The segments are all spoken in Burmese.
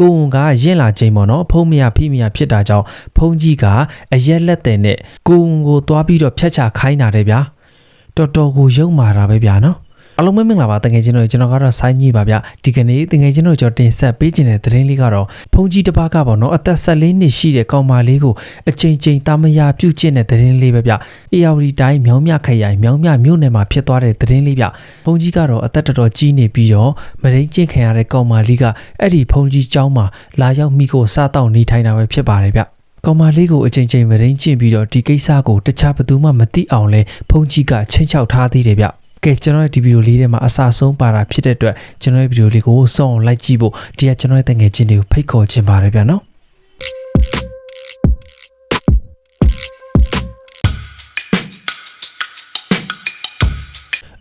ကိုဝန်ကရင့်လာချိန်ပေါ့နော်ဖုံးမရဖိမရဖြစ်တာကြောင့်ဖုံးကြီးကအရက်လက်တဲ့နဲ့ကိုဝန်ကိုသွားပြီးတော့ဖြတ်ချခိုင်းတာတဲ့ဗျာတော်တော်ကိုယုံမာတာပဲဗျာနော် အလုံးမမင်္ဂလာပါတငယ်ချင်းတို့ကျွန်တော်ကတော့ဆိုင်းကြီးပါဗျဒီကနေ့တငယ်ချင်းတို့ကျွန်တော်တင်ဆက်ပေးခြင်းတဲ့သတင်းလေးကတော့ဖုန်ကြီးတစ်ပါးကပေါ့နော်အသက်14နှစ်ရှိတဲ့ကောင်မလေးကိုအချိန်ချင်းတာမယာပြုတ်ခြင်းတဲ့သတင်းလေးပဲဗျအေယာဝတီတိုင်းမြောင်းမြခရိုင်မြောင်းမြမြို့နယ်မှာဖြစ်သွားတဲ့သတင်းလေးဗျဖုန်ကြီးကတော့အသက်တော်တော်ကြီးနေပြီးတော့မရင်းကျင့်ခံရတဲ့ကောင်မလေးကအဲ့ဒီဖုန်ကြီးကျောင်းမှာလာရောက်မိကိုစားတောက်နေထိုင်တာပဲဖြစ်ပါတယ်ဗျကောင်မလေးကိုအချိန်ချင်းမရင်းကျင့်ပြီးတော့ဒီကိစ္စကိုတခြားဘသူမှမသိအောင်လဲဖုန်ကြီးကချင်းချောက်ထားသေးတယ်ဗျ ကဲကျွန်တော်ရဲ့ဒီဗီဒီယိုလေးထဲမှာအစဆုံးပါတာဖြစ်တဲ့အတွက်ကျွန်တော်ရဲ့ဗီဒီယိုလေးကိုစောင့်အောင်လိုက်ကြည့်ဖို့ဒီကကျွန်တော်ရဲ့တငယ်ချင်းတွေကိုဖိတ်ခေါ်ချင်ပါတယ်ဗျာနော်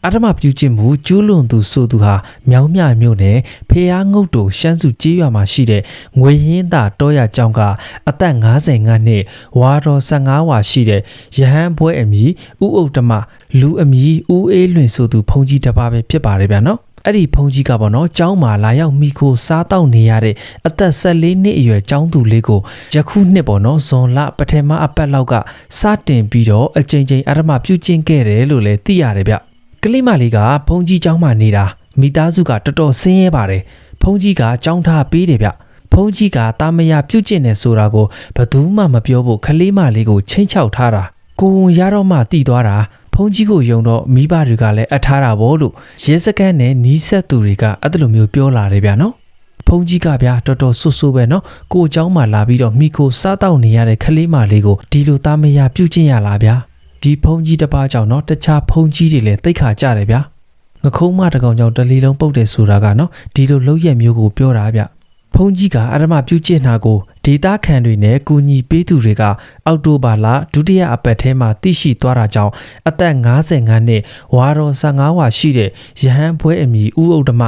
အထမပြုကျင့်မှုကျူးလွန်သူဆိုသူဟာမြောင်းမြမြို့နယ်ဖေယားငုတ်တူရှမ်းစုကြေးရွာမှာရှိတဲ့ငွေရင်းသာတောရကျောင်းကအသက်55နှစ်ဝါတော်15ဝါရှိတဲ့ရဟန်းဘွဲအမီဥဥတ္တမလူအမီဦးအေးလွင်ဆိုသူဖုန်ကြီးတစ်ပါးပဲဖြစ်ပါတယ်ဗျာနော်အဲ့ဒီဖုန်ကြီးကပေါ့နော်ကျောင်းမှာလာရောက်မိခိုစားတောက်နေရတဲ့အသက်14နှစ်အရွယ်ကျောင်းသူလေးကိုယခုနှစ်ပေါ့နော်ဇွန်လပထမအပတ်လောက်ကစတင်ပြီးတော့အချိန်ချင်းအရမပြုတ်ကျင့်ခဲ့တယ်လို့လည်းသိရတယ်ဗျ ကလေးမလေးကဖုန်ကြီးကျောင်းမှာနေတာမိသားစုကတော်တော်ဆင်းရဲပါတယ်ဖုန်ကြီးကကျောင်းထားပေးတယ်ဗျဖုန်ကြီးကတာမယာပြုတ်ကျင့်တယ်ဆိုတာကိုဘယ်သူမှမပြောဖို့ကလေးမလေးကိုချင်းချောက်ထားတာကိုဝန်ရတော့မှတီးသွားတာဖုန်ကြီးကိုယုံတော့မိဘတွေကလည်းအထားတာပေါ့လို့ရဲစခန်းနဲ့နီးစက်သူတွေကအဲ့လိုမျိုးပြောလာတယ်ဗျာနော်ဖုန်ကြီးကဗျာတော်တော်ဆွဆွပဲနော်ကိုအเจ้าမှလာပြီးတော့မိကိုစားတောက်နေရတဲ့ကလေးမလေးကိုဒီလိုသားမယာပြုတ်ကျင့်ရလားဗျာ ဒီဖုန်ကြီးတစ်ပါးကြောင့်နော်တခြားဖုန်ကြီးတွေလည်းတိတ်ခါကြတယ်ဗျာငခုံးမတစ်ကောင်ကြောင့်တလီလုံးပုတ်တယ်ဆိုတာကနော်ဒီလိုလောက်ရက်မျိုးကိုပြောတာဗျဖုန်ကြီးကအရမပြုတ်ကျင့်တာကိုဒေတာခန်တွေနဲ့ကူညီပေးသူတွေက အောက်တိုဘာလဒုတိယအပတ်ထဲမှာသိရှိသွားတာကြောင့်အသက်55နှစ်ဝါတော်15ဝါရှိတဲ့ရဟန်းဘွဲအမီဦးဥဒ္ဓမ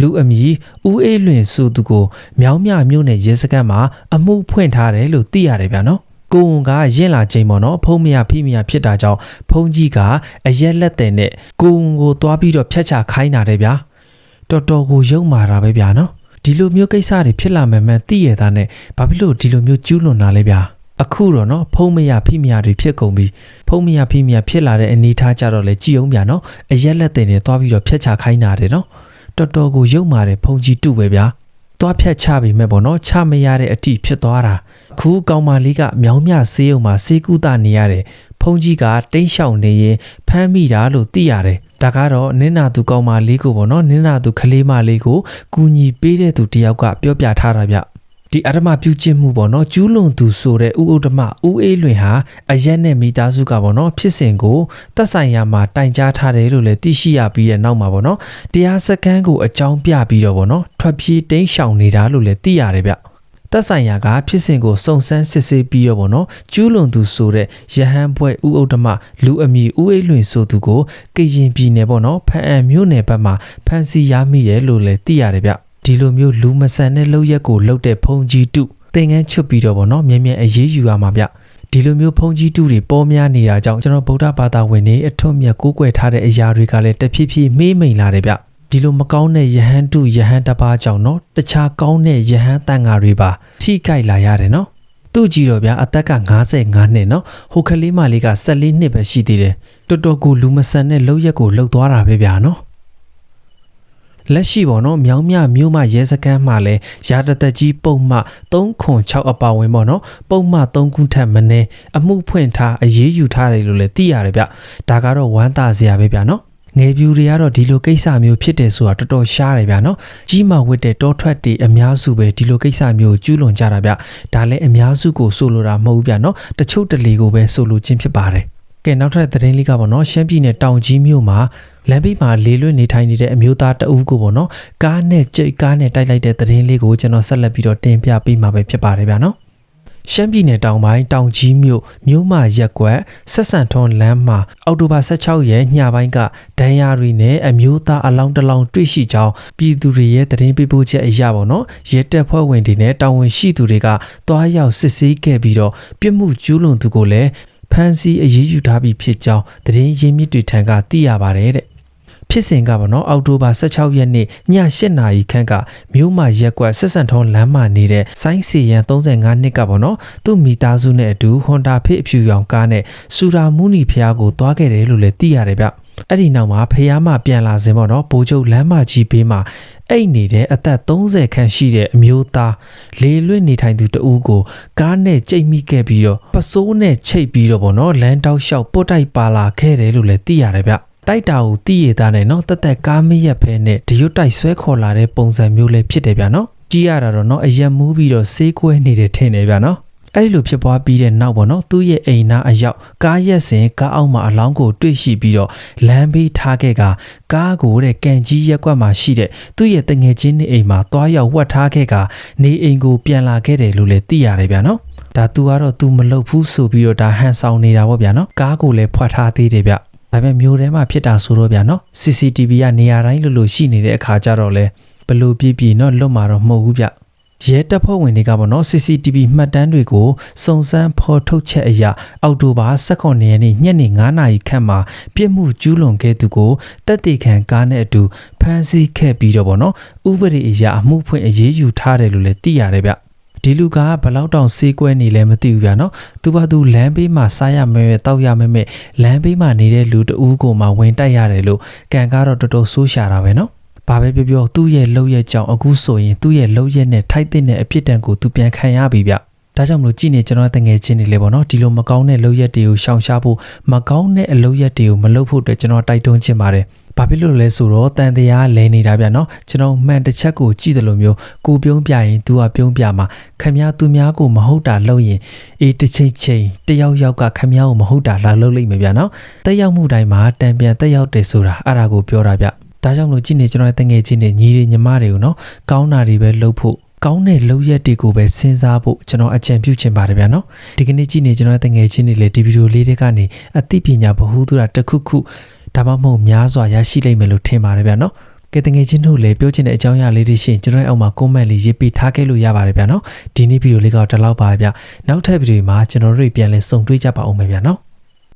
လူအမီဦးအေးလွင်ဆိုသူကိုမြောင်းမြမြို့နယ်ရဲစခန်းမှာအမှုဖွင့်ထားတယ်လို့သိရတယ်ဗျာနော် ကိုဝန်ကရင့်လာချိန်ပေါ့နော်ဖုံးမရဖိမရဖြစ်တာကြောင့်ဖုံးကြီးကအရက်လက်တဲ့နဲ့ကိုဝန်ကိုသွားပြီးတော့ဖြတ်ချခိုင်းတာတယ်ဗျာတော်တော်ကိုယုံမာတာပဲဗျာနော်ဒီလိုမျိုးကိစ္စတွေဖြစ်လာမှမှန်သိရတာနဲ့ဘာဖြစ်လို့ဒီလိုမျိုးကျူးလွန်တာလဲဗျာအခုတော့နော်ဖုံးမရဖိမရတွေဖြစ်ကုန်ပြီဖုံးမရဖိမရဖြစ်လာတဲ့အနေထားကြတော့လေကြည်အောင်ဗျာနော်အရက်လက်တဲ့နဲ့သွားပြီးတော့ဖြတ်ချခိုင်းတာတယ်နော်တော်တော်ကိုယုံမာတယ်ဖုံးကြီးတုပဲဗျာ သွားဖြတ်ချပြီမဲ့ပေါ့နော်ချမရတဲ့အတိဖြစ်သွားတာအခုကောင်မလေးကမြောင်းမြဆေးရုံမှာဆေးကုသနေရတယ်ဖုန်ကြီးကတိန့်ရှောင်နေရင်ဖမ်းမိတာလို့သိရတယ်ဒါကတော့နင်းနာသူကောင်မလေးကိုပေါ့နော်နင်းနာသူကလေးမလေးကိုကူညီပေးတဲ့သူတယောက်ကပြောပြထားတာဗျ ဒီအဓမ္မပြုကျင့်မှုပေါ့နော်ကျူးလွန်သူဆိုတဲ့ဥဥဓမ္မဥအေးလွင်ဟာအရက်နဲ့မိသားစုကပေါ့နော်ဖြစ်စဉ်ကိုသက်ဆိုင်ရာမှာတိုင်ကြားထားတယ်လို့လည်းသိရှိရပြီးတဲ့နောက်မှာပေါ့နော်တရားစခန်းကိုအကြောင်းပြပြီးတော့ပေါ့နော်ထွက်ပြေးတိမ်းရှောင်နေတာလို့လည်းသိရတယ်ဗျသက်ဆိုင်ရာကဖြစ်စဉ်ကိုစုံစမ်းစစ်ဆေးပြီးတော့ပေါ့နော်ကျူးလွန်သူဆိုတဲ့ရဟန်းဘွဲဥဥဒ္ဓမလူအမီဥအေးလွင်ဆိုသူကိုကရင်ပြည်နယ်ပေါ့နော်ဖန်အံမြို့နယ်ဘက်မှာဖမ်းဆီးရမိရဲလို့လည်းသိရတယ်ဗျ ဒီလိုမျိုးလူမဆန်တဲ့လောက်ရက်ကိုလှုပ်တဲ့ဖုန်ကြီးတုသင်ငန်းချွတ်ပြီးတော့ဗောနော်မြဲမြဲအေးအေးယူရမှာဗျဒီလိုမျိုးဖုန်ကြီးတုတွေပေါ်များနေတာကြောင့်ကျွန်တော်ဗုဒ္ဓဘာသာဝင်တွေအထွတ်မြတ်ကိုးကွယ်ထားတဲ့အရာတွေကလည်းတဖြည်းဖြည်းမေးမိန်လာတယ်ဗျဒီလိုမကောင်းတဲ့ယဟန်တုယဟန်တပါးကြောင့်เนาะတခြားကောင်းတဲ့ယဟန်တန်ဃာတွေပါထိခိုက်လာရတယ်เนาะသူ့ကြည့်တော့ဗျာအသက်က55နှစ်နော်ဟိုကလေးမလေးက14နှစ်ပဲရှိသေးတယ်တော်တော်ကိုလူမဆန်တဲ့လောက်ရက်ကိုလှုပ်သွားတာပဲဗျာနော် လက်ရှိပေါ့နော်မြောင်းမြမြို့မရဲစခန်းမှာလဲရာတသက်ကြီးပုံမှ306အပါဝင်ပေါ့နော်ပုံမှ3ခုထက်မနည်းအမှုဖွင့်ထားအရေးယူထားတယ်လို့လည်းသိရတယ်ဗျဒါကတော့ဝမ်းသာစရာပဲဗျနော်ငယ်ပြူတွေကတော့ဒီလိုကိစ္စမျိုးဖြစ်တယ်ဆိုတာတော်တော်ရှားတယ်ဗျာနော်ကြီးမာဝတ်တဲ့တောထွက်တွေအများစုပဲဒီလိုကိစ္စမျိုးကျူးလွန်ကြတာဗျဒါလည်းအများစုကိုဆိုလိုတာမဟုတ်ဘူးဗျာနော်တချို့တလေကိုပဲဆိုလိုခြင်းဖြစ်ပါတယ်ကဲနောက်ထပ်သတင်းလေးကပေါ့နော်ရှမ်းပြည်နယ်တောင်ကြီးမြို့မှာ လမ်းဘေးမှာလေလွင့်နေထိုင်နေတဲ့အမျိုးသားတအူးကိုပေါ့နော်ကားနဲ့ကြိတ်ကားနဲ့တိုက်လိုက်တဲ့သတင်းလေးကိုကျွန်တော်ဆက်လက်ပြီးတော့တင်ပြပေးမှာပဲဖြစ်ပါတယ်ဗျာနော်ရှမ်းပြည်နယ်တောင်ပိုင်းတောင်ကြီးမြို့မြို့မရက်ကွက်ဆက်ဆန်ထွန်းလမ်းမှာအောက်တိုဘာ16ရက်ညပိုင်းကဒဏ်ရာတွေနဲ့အမျိုးသားအလောင်းတစ်လောင်းတွေ့ရှိကြောင်းပြည်သူတွေရဲ့သတင်းပေးပို့ချက်အရပါတော့ရဲတပ်ဖွဲ့ဝင်တွေနဲ့တာဝန်ရှိသူတွေကတွားရောက်စစ်ဆေးခဲ့ပြီးတော့ပြစ်မှုကျူးလွန်သူကိုလည်းဖမ်းဆီးအရေးယူထားပြီးဖြစ်ကြောင်းသတင်းရင်းမြစ်တွေထံကသိရပါတယ်တဲ့ ဖြဖြစ်စဉ်ကပေါ့နော်အောက်တိုဘာ16ရက်နေ့ည8နာရီခန့်ကမြို့မရက်ကွက်ဆက်ဆန်ထုံးလမ်းမှာနေတဲ့ဆိုင်းစီရန်35နှစ်ကပေါ့နော်သူ့မိသားစုနဲ့အတူဟွန်ဒါဖေးအဖြူရောင်ကားနဲ့စူရာမူနီဖျားကိုသွားခဲ့တယ်လို့လည်းသိရတယ်ဗျအဲ့ဒီနောက်မှာဖះမပြန်လာစဉ်ပေါ့နော်ဘိုးချုပ်လမ်းမကြီးဘေးမှာအိတ်နေတဲ့အသက်30ခန့်ရှိတဲ့အမျိုးသားလေလွင့်နေထိုင်သူတဦးကိုကားနဲ့ကြိတ်မိခဲ့ပြီးတော့ပစိုးနဲ့ချိတ်ပြီးတော့ပေါ့နော်လမ်းတောက်လျှောက်ပုတ်တိုက်ပါလာခဲ့တယ်လို့လည်းသိရတယ်ဗျ တိုက်တာကိုတီးရသားနဲ့နော်တက်တက်ကားမရက်ဖဲနဲ့တရွတ်တိုက်ဆွဲခေါ်လာတဲ့ပုံစံမျိုးလေးဖြစ်တယ်ဗျနော်ကြည့်ရတာတော့နော်အရက်မူးပြီးတော့ဆေးကွဲနေတယ်ထင်တယ်ဗျနော်အဲ့ဒီလိုဖြစ်ပွားပြီးတဲ့နောက်ပေါ့နော်သူ့ရဲ့အိမ်နာအရောက်ကားရက်စင်ကားအောက်မှာအလောင်းကိုတွေ့ရှိပြီးတော့လမ်းဘေးထားခဲ့ကကားကိုတဲ့ကန်ကြီးရက်ကွက်မှာရှိတဲ့သူ့ရဲ့တငယ်ချင်းနေအိမ်မှာတွားရောက်ဝတ်ထားခဲ့ကနေအိမ်ကိုပြန်လာခဲ့တယ်လို့လည်းသိရတယ်ဗျနော်ဒါသူကတော့ तू မလုပ်ဘူးဆိုပြီးတော့ဒါဟန်ဆောင်နေတာပေါ့ဗျာနော်ကားကိုလည်းဖွက်ထားသေးတယ်ဗျ ဒါပေမဲ့မျိုးထဲမှာဖြစ်တာဆိုတော့ဗျာနော် CCTV ကနေရာတိုင်းလို့လို့ရှိနေတဲ့အခါကျတော့လဲဘလို့ပြည့်ပြည့်နော်လွတ်မှာတော့မဟုတ်ဘူးဗျရဲတပ်ဖွဲ့ဝင်တွေကပေါ့နော် CCTV မှတ်တမ်းတွေကိုစုံစမ်းဖော်ထုတ်ချက်အရအောက်တိုဘာ18ရက်နေ့ညနေ9နာရီခန့်မှာပြစ်မှုကျူးလွန်ခဲ့သူကိုတက်တေခံကားနဲ့အတူဖမ်းဆီးခဲ့ပြီးတော့ပေါ့နော်ဥပဒေအရအမှုဖွင့်အရေးယူထားတယ်လို့လည်းသိရတယ်ဗျ ဒီလူကဘလောက်တောင်စေးကွဲနေလဲမသိဘူးဗျာနော်သူဘာသူလမ်းဘေးမှာစားရမယ်ပဲတောက်ရမယ်မဲ့လမ်းဘေးမှာနေတဲ့လူတဦးကိုမှဝင်တိုက်ရတယ်လို့ကံကားတော့တော်တော်ဆိုးရှာတာပဲနော်ဘာပဲပြောပြောသူ့ရဲ့လှုပ်ရက်ကြောင့်အခုဆိုရင်သူ့ရဲ့လှုပ်ရက်နဲ့ထိုက်တဲ့အဖြစ်တန်ကိုသူပြန်ခံရပြီဗျဒါကြောင့်မလို့ကြည်နေကျွန်တော်တငယ်ချင်းတွေလေပေါ့နော်ဒီလိုမကောင်းတဲ့လှုပ်ရက်တွေကိုရှောင်ရှားဖို့မကောင်းတဲ့အလုပ်ရက်တွေကိုမလုပ်ဖို့အတွက်ကျွန်တော်တိုက်တွန်းချင်ပါတယ် ဘာဖြစ်လို့လဲဆိုတော့တန်တရားလဲနေတာဗျနော်ကျွန်တော်မှန်တစ်ချက်ကိုကြည့်တယ်လို့မျိုးကိုပြုံးပြရင် तू ကပြုံးပြမှာခမည်းသူများကိုမဟုတ်တာလုပ်ရင်အေးတစ်ချိန်ချိန်တယောက်ယောက်ကခမည်းကိုမဟုတ်တာလာလုပ်လိုက်မယ်ဗျနော်တက်ရောက်မှုတိုင်းမှာတံပြန်တက်ရောက်တယ်ဆိုတာအဲ့ဒါကိုပြောတာဗျဒါကြောင့်မလို့ကြည့်နေကျွန်တော်ရဲ့တငယ်ချင်းတွေညီတွေညီမတွေကိုနော်ကောင်းတာတွေပဲလုပ်ဖို့ကောင်းတဲ့လုပ်ရက်တွေကိုပဲစဉ်းစားဖို့ကျွန်တော်အကြံပြုချင်ပါတယ်ဗျာနော်ဒီကနေ့ကြည့်နေကျွန်တော်ရဲ့တငယ်ချင်းတွေလည်းဒီဗီဒီယိုလေးတွေကနေအသိပညာဗဟုသုတတစ်ခုခု ဒါမှမဟုတ်များစွာရရှိလိမ့်မယ်လို့ထင်ပါတယ်ဗျာနော်ကဲတငယ်ချင်းတို့လည်းပြောချင်တဲ့အကြောင်းအရာလေးတွေရှိရင်ကျွန်တော်ရဲ့အောက်မှာ comment လေးရေးပေးထားခဲ့လို့ရပါတယ်ဗျာနော်ဒီနေ့ဗီဒီယိုလေးကတော့ဒီလောက်ပါပဲဗျာနောက်ထပ်ဗီဒီယိုမှာကျွန်တော်တို့ပြန်လည်ဆုံတွေ့ကြပါအောင်မယ်ဗျာနော်